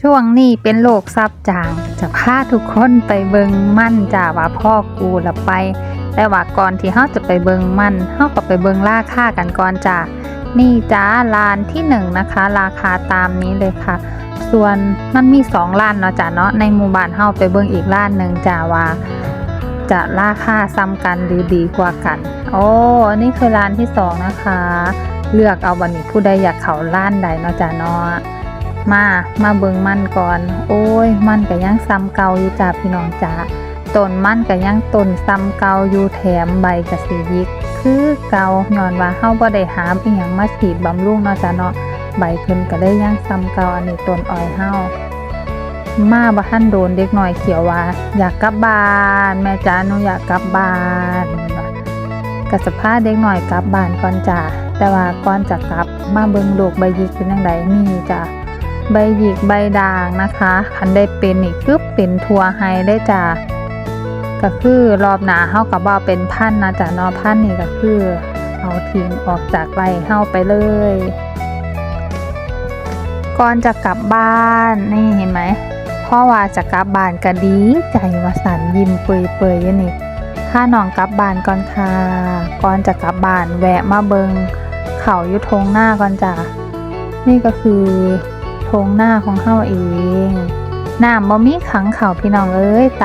ช่วงนี้เป็นโรคซับจาง จะพาทุกคนไปเบิงมั่นจ้าว่าพ่อกูละไป แต่ว่าก่อนที่เฮาจะไปเบิงมั่นเฮาก็ไปเบิงราคากันก่อนจ้านี่จ้าลานที่หนึ่งนะคะ ราคาตามนี้เลยค่ะ ส่วนมันมีสองล้านเนาะจ้าเนาะในหมู่บ้านเฮาไปเบิงอีกล้านหนึ่งจ้าว่าจะราคาซ้ำกันหรือดีกว่ากัน โอ้นนี้คือร้านที่สองนะคะ เลือกเอาวันนี้ผู้ใดอยากเขาร้านใดเนาะจ้าเนาะ มา มาเบิงมันก่อน โอ้ย มันก็ยังซ้ำเก่าอยู่จ้าพี่น้องจ้าต้นมันก็ยังต้นซ้ำเก่าอยู่แถมใบก็สิยิก คือเก่าย้อนว่าเฮาบ่ได้หามอีหยังมาฉีดบำรุงเนาะจ้าเนาะใบเพิ่นก็ได้ยังซ้ำเก่าอันนี้ต้นอ้อยเฮามาบ่ทันโดนเด็กน้อยเขียวว่า อยากกลับบ้าน แม่จ๋าหนูอยากกลับบ้านก็จะพาเด็กหน้อยกลับบ้านก่อนจ้าแต่ว่าก่อนจะกลับมาเบิ่งโลกใบยิกเป็นจังไดนี่จ้า ใบหยิกใบด่างนะคะคันได้เป็นนี่คือเป็นทัวไฮได้จ้ะก็คือรอบหนาเฮากับว่าเป็นพันนะจ๊ะนอพันนี่ก็คือเอาทิ้งออกจากไรเฮาไปเลย ก่อนจะกลับบ้านนี่เห็นไหมพ่อว่าจะกลับบ้านก็ดีใจว่าสันยิ้มเปยๆอยู่นี่ถ้าน้องกลับบ้านก่อนค่ะก่อนจะกลับบ้านแวะมาเบิงเขายู่ทงหน้าก่อนจ้ะนี่ก็คือ งหน้าของเฮาเองน้ำบ่มีขังเขาพี่น้องเอ้ยตา